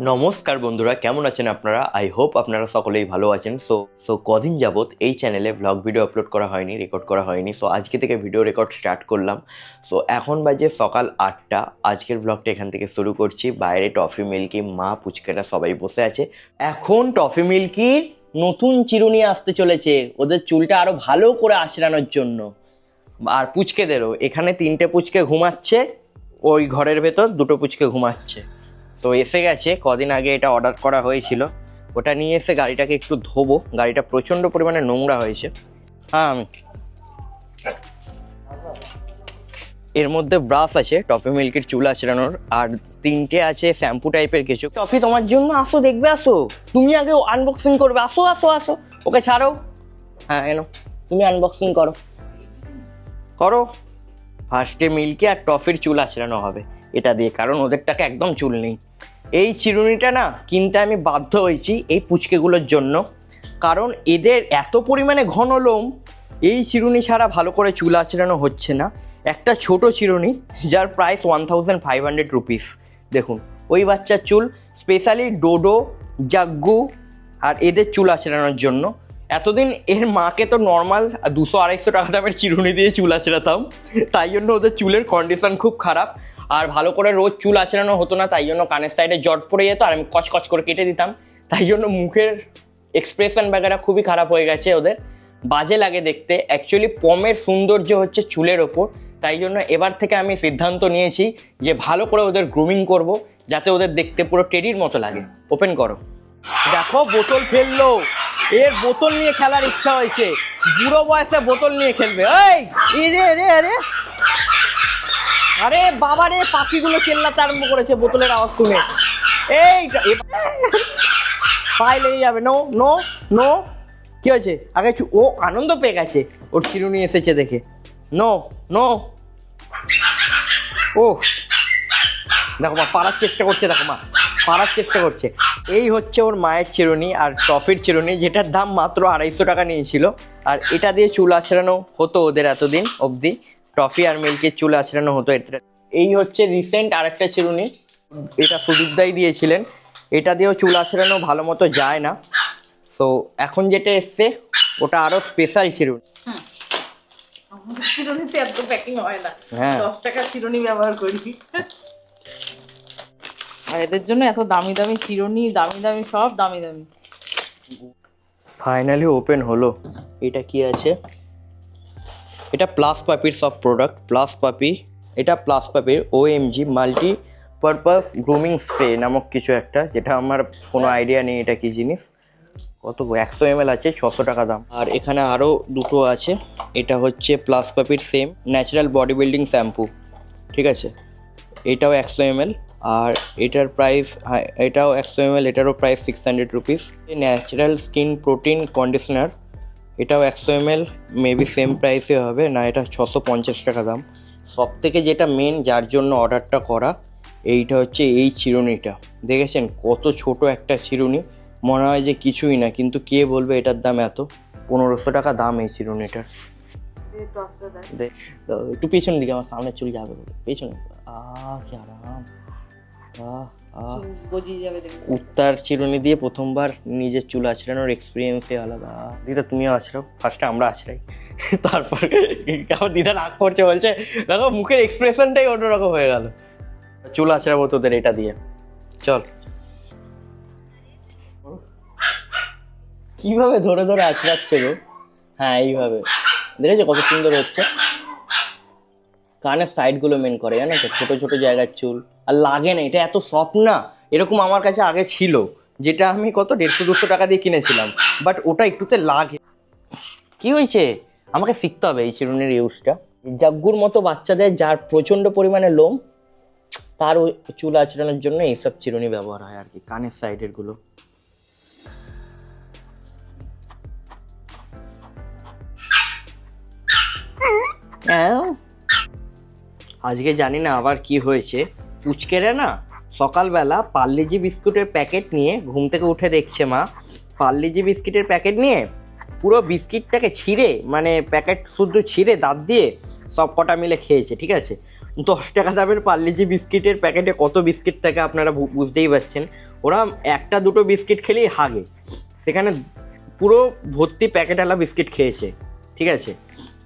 নমস্কার বন্ধুরা, কেমন আছেন আপনারা? আই হোপ আপনারা সকলেই ভালো আছেন। সো সো কদিন যাবত এই চ্যানেলে ব্লগ ভিডিও আপলোড করা হয়নি রেকর্ড করা হয়নি। সো আজকে থেকে ভিডিও রেকর্ড স্টার্ট করলাম। সো এখন বাজে সকাল আটটা। আজকের ব্লগটা এখান থেকে শুরু করছি। বাইরে টফি মিল্কি, মা পুচকেরা সবাই বসে আছে। এখন টফি মিল্কির নতুন চিরুনি আসতে চলেছে। ওদের চুলটা আরও ভালো করে আশরানোর জন্য। আর পুচকেদেরও। এখানে তিনটে পুচকে ঘুমাচ্ছে, ওই ঘরের ভেতর দুটো পুচকে ঘুমাচ্ছে। তো এসে গেছে, কদিন আগে এটা অর্ডার করা হয়েছিল। ওটা নিয়ে এসে গাড়িটাকে একটু ধোবো। গাড়িটা প্রচণ্ড পরিমাণে নোংরা হয়েছে। হ্যাঁ এর মধ্যে ব্রাশ আছে, টফি মিল্কের চুল আঁচড়ানোর আর তিনটে আছে শ্যাম্পু টাইপের কিছু। টফি, তোমার জন্য আসো, দেখবে, আসো। তুমি আগে আনবক্সিং করবে। আসো আসো আসো। ওকে, ছাড়ো। হ্যাঁ এনো। তুমি আনবক্সিং করো। করো। ফার্স্টে মিল্কে আর টফির চুল আঁচড়ানো হবে। এটা দিয়ে, কারণ ওদেরটাকে একদম চুল নেই। এই চিরুনিটা না কিনতে আমি বাধ্য হয়েছি এই পুচকেগুলোর জন্য। কারণ এদের এত পরিমাণে ঘন লোম, এই চিরুনি ছাড়া ভালো করে চুল আঁচড়ানো হচ্ছে না। একটা ছোট চিরুনি, যার price one thousand five hundred rupees দেখুন, ওই বাচ্চার চুল স্পেশালি ডোডো জাগ্গু আর এদের চুল আঁচড়ানোর জন্য। এতদিন এর মাকে তো নর্মাল দুশো আড়াইশো টাকা দামের চিরুনি দিয়ে চুল আঁচড়াতাম। তাই জন্য ওদের চুলের কন্ডিশন খুব খারাপ। আর ভালো করে রোজ চুল আঁচড়ানো হতো না, তাই জন্য কানের সাইডে জট পড়ে যেত, আর আমি কচকচ করে কেটে দিতাম। তাই জন্য মুখের এক্সপ্রেশন বাগেরা খুবই খারাপ হয়ে গেছে ওদের। বাজে লাগে দেখতে। অ্যাকচুয়ালি পমের সৌন্দর্য হচ্ছে চুলের ওপর। তাই জন্য এবার থেকে আমি সিদ্ধান্ত নিয়েছি যে ভালো করে ওদের গ্রুমিং করব, যাতে ওদের দেখতে পুরো টেডির মতো লাগে। ওপেন করো। দেখো, বোতল ফেলল। এর বোতল নিয়ে খেলার ইচ্ছা হয়েছে। বুড়ো বয়সে বোতল নিয়ে খেলবে। এই! রে রে রে! আরে বাবা রে পাখিগুলো চেল্লাতে আরম্ভ করেছে বোতলের আওয়াজ শুনে। এই পায়ে লেগে যাবে। নো নো নো কি হয়েছে? আগে ও আনন্দ পেয়ে গেছে। ওর চিরুনি এসেছে দেখে। নো নো ও দেখো মা পারার চেষ্টা করছে, দেখো মা। পারার চেষ্টা করছে। এই হচ্ছে ওর মায়ের চিরুনি আর টফির চিরুনি যেটার দাম মাত্র আড়াইশো টাকা নিয়েছিল। আর এটা দিয়ে চুল আছড়ানো হতো ওদের এতদিন অবধি। টফি আর মিল্কের চুল আছড়ানো হতো এটা এই হচ্ছে রিসেন্ট আরেকটা চিরুনি। এটা সুদীপদাই দিয়েছিলেন। এটা দিয়েও চুল আছড়ানো ভালো মতো যায় না। সো এখন যেটা এসছে ওটা আরও স্পেশাল চিরুনি। চিরুনিতে এত প্যাকিং হয় না। হ্যাঁ। দশ টাকার চিরুনি ব্যবহার করি। আর এদের জন্য এত দামি দামি চিরুনি দামি দামি সব দামি দামি। ফাইনালি ওপেন হলো। এটা কি আছে? এটা প্লাস পাপির সব প্রোডাক্ট প্লাস পাপি এটা প্লাস পাপির ও OMG multi purpose grooming spray নামক কিছু একটা, যেটা আমার কোনো আইডিয়া নেই এটা কি জিনিস। কত একশো এম আছে, ছশো টাকা দাম। আর এখানে আরও দুটো আছে, এটা হচ্ছে প্লাস পাপির same natural body building shampoo ঠিক আছে? এটাও একশো এম আর এটার প্রাইস এটাও একশো এম এল এটারও price six hundred rupees natural skin protein conditioner এটাও একশো এম এল মেবি সেম প্রাইসে হবে না এটা ছশো পঞ্চাশ টাকা দাম। সব থেকে যেটা মেন যার জন্য অর্ডারটা করা এইটা হচ্ছে এই চিরুনিটা। দেখেছেন কত ছোট একটা চিরুনি মনে হয় যে কিছুই না কিন্তু কে বলবে এটার দাম এত? পনেরোশো টাকা দাম এই চিরুনিটার। একটু পেছন দিকে আমার সামনে চুল যাবে পেছনে। আহ কি আরাম। গজিয়ে যাবে দেখবে উত্তার চিরুনি দিয়ে প্রথমবার নিজের চুল আছড়ানোর এক্সপিরিয়েন্সই আলাদা। দিদা তুমিও আছড়াও। ফার্স্টে আমরা আছড়াই। তারপর আমার দিদা রাগ করছে বলছে দেখো মুখের এক্সপ্রেশনটাই অন্যরকম হয়ে গেল। চুল আছড়াবো তোদের এটা দিয়ে। চল। কীভাবে ধরে ধরে আছড়াচ্ছে গো? হ্যাঁ এইভাবে। দেখেছ কত সুন্দর হচ্ছে? কানের সাইডগুলো মেন করে, জানো তো? ছোট ছোট জায়গার চুল। আর লাগে না, এটা এত সফট না। এরকম আমার কাছে আগে ছিল, যেটা আমি কত, দেড়শো, দুশো টাকা দিয়ে কিনেছিলাম। বাট ওটা একটুতে লাগে। কি হয়েছে? আমাকে শিখতে হবে এই চিরুনির ইউজটা জাগ্গুর মতো বাচ্চাদের যার প্রচণ্ড পরিমাণে লোম, তার ওই চুল আঁচড়ানোর জন্য এইসব চিরুনি ব্যবহার হয় আর কি, কানের সাইডেরগুলো হ্যাঁ? আজকে জানি না আবার কি হয়েছে। পুচকেরা না সকালবেলা পার্লেজি বিস্কুটের প্যাকেট নিয়ে ঘুম থেকে উঠে দেখছে মা। পার্লেজি বিস্কিটের প্যাকেট নিয়ে পুরো বিস্কিটটাকে ছিঁড়ে মানে প্যাকেট শুদ্ধ ছিঁড়ে দাঁত দিয়ে সব কটা মিলে খেয়েছে, ঠিক আছে? দশ টাকা দামের পার্লেজি বিস্কিটের প্যাকেটে কত বিস্কিট থাকে আপনারা বুঝতেই পারছেন। ওরা একটা দুটো বিস্কিট খেলেই হাগে। সেখানে পুরো ভর্তি প্যাকেটওয়ালা বিস্কিট খেয়েছে, ঠিক আছে?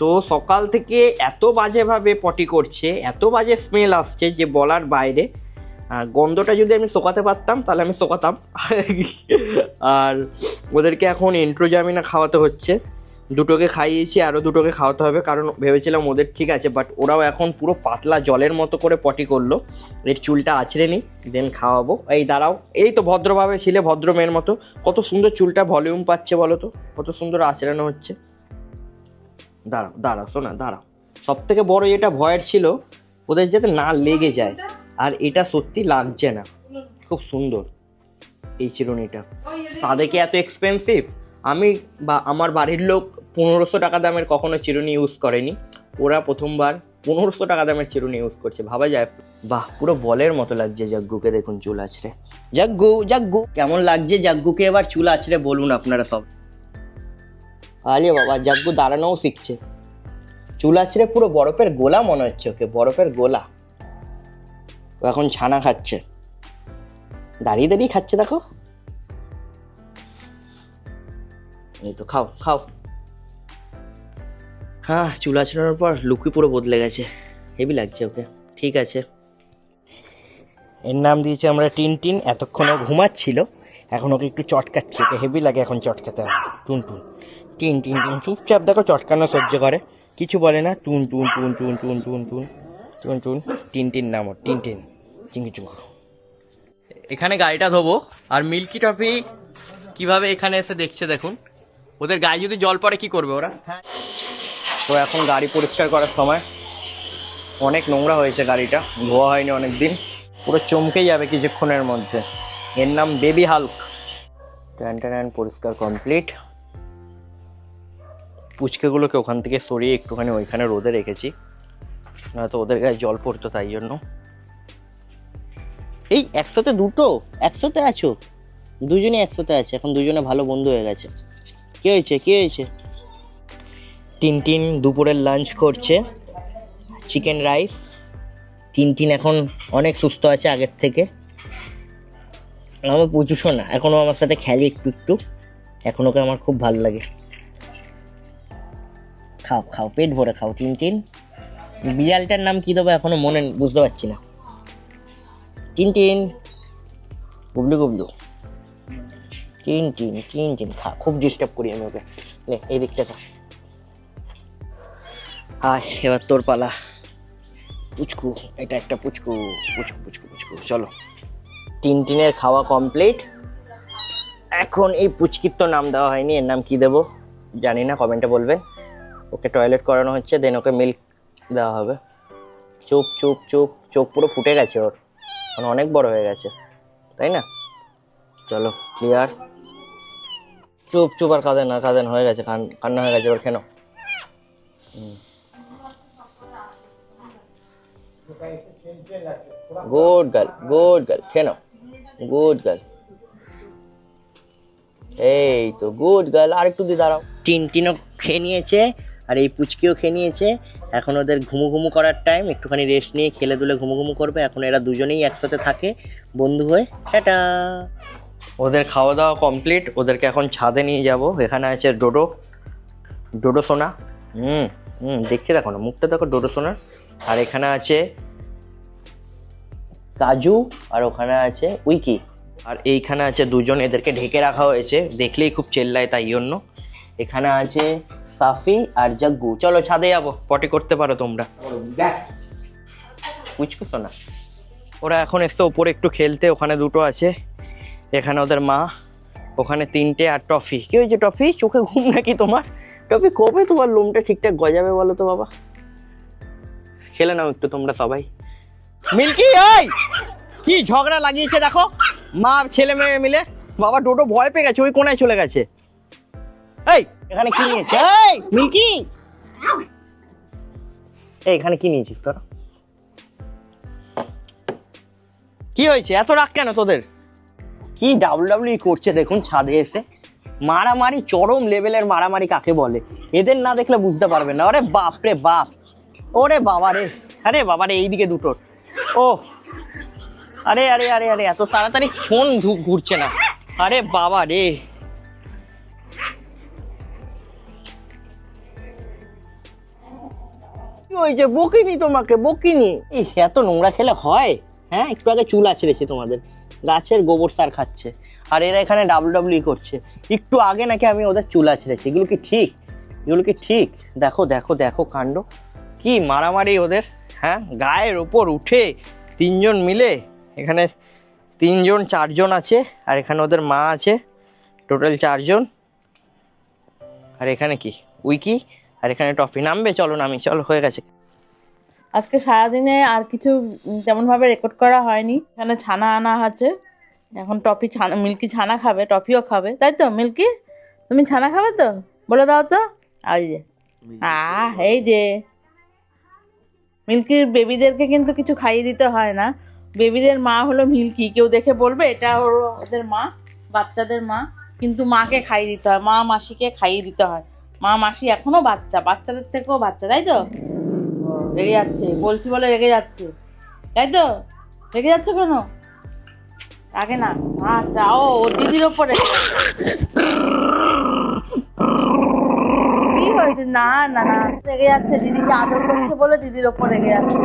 তো সকাল থেকে এত বাজেভাবে পটি করছে, এত বাজে স্মেল আসছে যে বলার বাইরে। গন্ধটা যদি আমি শোকাতে পারতাম, তাহলে আমি শোকাতাম। আর ওদেরকে এখন এন্ট্রোজামিনা খাওয়াতে হচ্ছে। দুটোকে খাইয়েছি, আরও দুটোকে খাওয়াতে হবে, কারণ ভেবেছিলাম ওদের ঠিক আছে বাট ওরাও এখন পুরো পাতলা জলের মতো করে পটি করল। এর চুলটা আছড়ে নিই দেন খাওয়াবো। এই দাঁড়াও, এই তো ভদ্রভাবে ছিলে ভদ্র মেয়ের মতো। কত সুন্দর চুলটা ভলিউম পাচ্ছে বলো তো? কত সুন্দর আচড়ানো হচ্ছে। দাঁড়াও দাঁড়াও, শোনা, দাঁড়াও। সব থেকে বড় যেটা ভয়ের ছিল, ওদের যাতে না লেগে যায়, আর এটা সত্যি লাগছে না। খুব সুন্দর এই চিরুনিটা। সাদেকে এত এক্সপেন্সিভ আমি বা আমার বাড়ির লোক পনেরোশো টাকা দামের কখনো চিরুনি ইউজ করেনি। ওরা প্রথমবার পনেরোশো টাকা দামের চিরুনি ইউজ করছে, ভাবা যায়? বাহ, পুরো বলের মতো লাগছে জাগ্গুকে, দেখুন চুল আছড়ে। জাগ্গু জাগ্গু। কেমন লাগছে জাগ্গুকে? এবার চুল আছড়ে, বলুন আপনারা সব। আলে বাবা, জাগ্গু দাঁড়ানোও শিখছে। চুল আছড়ে পুরো বরফের গোলা মনে হচ্ছে ওকে, বরফের গোলা। ও এখন ছানা খাচ্ছে। দাঁড়িয়ে দাঁড়িয়ে খাচ্ছে দেখো। এই তো খাও খাও। হ্যাঁ চুল আছড়ানোর পর লুকই পুরো বদলে গেছে। হেভি লাগছে ওকে, ঠিক আছে। এর নাম দিয়েছি আমরা টিন টিন এতক্ষণে ঘুমাচ্ছিল। এখন ওকে একটু চটকাচ্ছি, ওকে হেভি লাগে এখন চটকাতে। হবে টুন টুন, টিন চুপচাপ দেখো চটকানো সহ্য করে। কিছু বলে না, টুন টুন টুন টুন টুন টুন টুন টুন টুন, টিন টিন, নাম, টিন টিন, চিঙ্গি, চুঙ্গু। এখানে গাড়িটা ধোবো, আর মিল্কি টফি কীভাবে এখানে এসে দেখছে দেখুন। ওদের গায়ে যদি জল পড়ে, কি করবে ওরা? তো এখন গাড়ি পরিষ্কার করার সময় অনেক নোংরা হয়েছে গাড়িটা, ধোয়া হয়নি অনেক দিন পুরো চমকে যাবে কিছুক্ষণের মধ্যে। এর নাম বেবি হাল্ক। ট্যান, পরিষ্কার কমপ্লিট। পুচকেগুলোকে ওখান থেকে সরিয়ে একটুখানি ওইখানে রোদে রেখেছি। নয়তো ওদের গায়ে জল পড়তো তাই জন্য। এই, একসাথে দুটো? একসাথে আছো? দুজনে একসাথে আছে, এখন দুজনে ভালো বন্ধু হয়ে গেছে। কি হয়েছে? কি হয়েছে? টিনটিন দুপুরের লাঞ্চ করছে চিকেন রাইস টিনটিন এখন অনেক সুস্থ আছে আগের থেকে। আমার প্রচুর শোনা এখনও আমার সাথে খেলে একটু একটু। এখন ওকে আমার খুব ভালো লাগে। খাও খাও, পেট ভরে খাও টিনটিন বিড়ালটার নাম কি দেবো এখনও মনে বুঝতে পারছি না। টিনটিন গুবলু গুবলু। টিন টিন টিন টিন খা, খুব ডিস্টার্ব করি আমি ওকে। নে, এই দিকটা খা। আয়, এবার তোর পালা। পুচকু, এটা একটা পুচকু। পুচকু পুচকু পুচকু। চলো। টিন টিনের খাওয়া কমপ্লিট এখন এই পুচকির তো নাম দেওয়া হয়নি, এর নাম কি দেবো? জানি না কমেন্টে বলবেন ওকে টয়লেট করানো হচ্ছে দেন ওকে মিল্ক দেওয়া হবে। চুপ চুপ চুপ, চোখ পুরো ফুটে গেছে ওর। মানে অনেক বড় হয়ে গেছে, তাই না? চলো ক্লিয়ার চুপ চুপ আর কাঁদেন না কাঁদেন হয়ে গেছে কান্না হয়ে গেছে, এবার কেন গুড গার্ল গুড গার্ল কেন গুড গার্ল এই তো গুড গার্ল আর একটু দিয়ে দাঁড়াও। টিনটিনও খেয়ে নিয়েছে। আর এই পুচকিও খেয়ে নিয়েছে। এখন ওদের ঘুমু ঘুমু করার টাইম একটুখানি রেস্ট নিয়ে খেলে দুলে ঘুমু ঘুমু করবে। এখন এরা দুজনেই একসাথে থাকে, বন্ধু হয়ে। টাটা! ওদের খাওয়া দাওয়া কমপ্লিট ওদেরকে এখন ছাদে নিয়ে যাব। এখানে আছে ডোডো। ডোডো সোনা। হুম হুম দেখছি দেখো না, মুখটা দেখো ডোডো সোনার। আর এখানে আছে কাজু, আর ওখানে আছে উইকি। আর এইখানে আছে দুজন, এদেরকে ঢেকে রাখা হয়েছে। দেখলেই খুব চেল্লায় তাই জন্য। এখানে আছে সাফি আর জাগ্গু। চলো ছাদে যাব পটি করতে পারো তোমরা। বুঝছ না ওরা এখন এসছে ওপরে একটু খেলতে ওখানে দুটো আছে। এখানে ওদের মা ওখানে তিনটে আর টফি। কি হয়েছে টফি? চোখে ঘুম নাকি তোমার? টফি কবে তোমার লোমটা ঠিকঠাক গজাবে বলো তো বাবা? খেলে নাও একটু তোমরা সবাই। মিল্কি এই! কি ঝগড়া লাগিয়েছে দেখো? মা ছেলে মেয়ে মিলে। বাবা ডোডো ভয় পেয়ে গেছে ওই কোনায় চলে গেছে। এই! এখানে কি নিয়েছে এই, মিল্কি! এই, এখানে কি নিয়েছিস তোরা? কি হয়েছে? এত রাগ কেন তোদের? কি ডাব্লিউ করছে দেখুন ছাদে এসে? মারামারি চরম লেভেলের মারামারি কাকে বলে? এদের না দেখলে বুঝতে পারবেন না। ওরে বাপ রে বাপ। ওরে বাবা রে। আরে বাবা রে, এইদিকে দুটো ও আরে আরে আরে আরে, এত তাড়াতাড়ি ফোন ঘুরছে না। আরে বাবা রে। হয়েছে বকিনি তোমাকে, বকিনি। ইস, এত নোংরা খেলে হয়? হ্যাঁ একটু আগে চুল আছড়েছে তোমাদের। গাছের গোবর সার খাচ্ছে। আর এরা এখানে ডাব্লিউ ডাব্লিউ করছে। একটু আগে নাকি আমি ওদের চুল আছড়েছি। এগুলো কি ঠিক? এগুলো কি ঠিক? দেখো দেখো দেখো কাণ্ড। কি মারামারি ওদের হ্যাঁ? গায়ের ওপর উঠে তিনজন মিলে এখানে তিনজন, চারজন আছে। আর এখানে ওদের মা আছে, টোটাল চারজন। আর এখানে কি? উইকি? আর এখানে টফি নামবে? চলো নামি চলো হয়ে গেছে। আজকে সারাদিনে আর কিছু তেমন ভাবে রেকর্ড করা হয়নি। এখানে ছানা আনা আছে। এখন টপি ছানা মিল্কি ছানা খাবে টপিও খাবে। তাই তো মিল্কি? তুমি ছানা খাবে তো? বলে দাও তো। এই যে আহ এই যে। মিল্কির বেবিদেরকে কিন্তু কিছু খাইয়ে দিতে হয় না। বেবিদের মা হলো মিল্কি। কেউ দেখে বলবে এটা হলো ওদের মা বাচ্চাদের মা। কিন্তু মাকে খাইয়ে দিতে হয়। মা মাসিকে খাইয়ে দিতে হয়। মা মাসি এখনও বাচ্চা, বাচ্চাদের থেকেও বাচ্চা, তাই তো? রেগে যাচ্ছে, বলছি বলে রেগে যাচ্ছে। তাই তো? রেগে যাচ্ছ কেন? আগে না আচ্ছা ও দিদির ওপরে। কি হয়েছে? না না না, রেগে যাচ্ছে, দিদিকে আদর করছে বলে দিদির ওপর রেগে যাচ্ছে।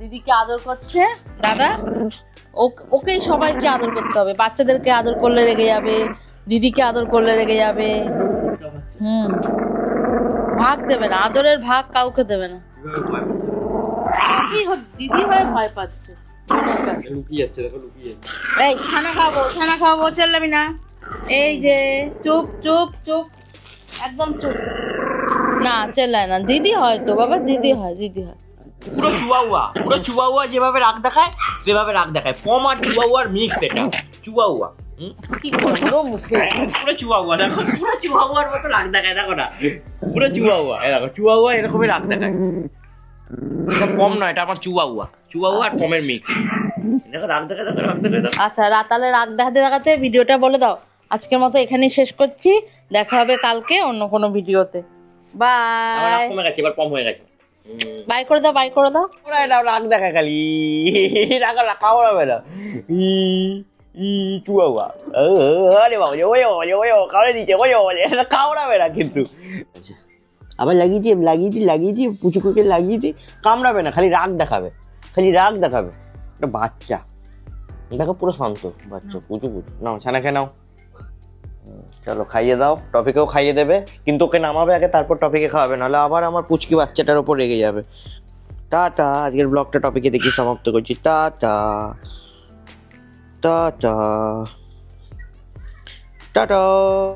দিদিকে আদর করছে, দাদা ওকেই সবাইকে আদর করতে হবে। বাচ্চাদেরকে আদর করলে রেগে যাবে, দিদিকে আদর করলে রেগে যাবে। হুম। ভাগ দেবে না আদরের ভাগ কাউকে দেবে না। দিদি হয়ে ভয় পাচ্ছে। লুকিয়ে যাচ্ছে দেখো লুকিয়ে এই ছানা খাব ছানা খাব চেল্লাবি না। এই যে চুপ চুপ চুপ একদম চুপ। না চেল্লায় না দিদি হয় তো বাবা দিদি হয় দিদি হয়। পুরো চুয়াউয়া পুরো চুয়াউয়া যেভাবে রাগ দেখায় সেভাবে রাগ দেখায়। পম আর চুয়াউয়ার মিক্স এটা চুয়াউয়া? কি করব মুখে পুরো চুয়াউয়া দেখো পুরো চুয়াউয়ার মতো রাগ দেখায় দেখো না পুরো চুয়াউয়া এই দেখো চুয়াউয়া এরকমই রাগ দেখায় এটা পম নয় এটা আমার আর মিক্স দেখো রাগ দেখায় দেখো রাগ দেখায় দেখো আচ্ছা রাতালে রাগ দেখাতে দেখাতে ভিডিওটা বলে দাও আজকের মতো এখানেই শেষ করছি। দেখা হবে কালকে অন্য কোনো ভিডিওতে। বাই। কমে গেছে এবার পম হয়ে গেছে। বাই করে দাও বাই করে দাও। রাগ দেখায় খালি। রাগ রাগ কামড়াবে না। ই ও, আরে বাবা ওই ওই ওই কামড়ে দিচ্ছে ওই ওই এটা কামড়াবে না কিন্তু。আচ্ছা আবার লাগিয়েছি লাগিয়েছি লাগিয়েছি পুচু কুকে লাগিয়েছি কামড়াবে না খালি রাগ দেখাবে। খালি রাগ দেখাবে। এটা বাচ্চা। দেখো পুরো শান্ত। বাচ্চা পুচু পুচু নাও ছানা খেয়ে নাও। চলো খাইয়ে দাও। টপিকেও খাইয়ে দেবে। কিন্তু ওকে নামাবে আগে তারপর টপিকে খাওয়াবে। নাহলে আবার আমার পুচকি বাচ্চাটার ওপর রেগে যাবে। টাটা। আজকের ব্লগটা টপিকে দেখি সমাপ্ত করছি। টাটা। Tata tata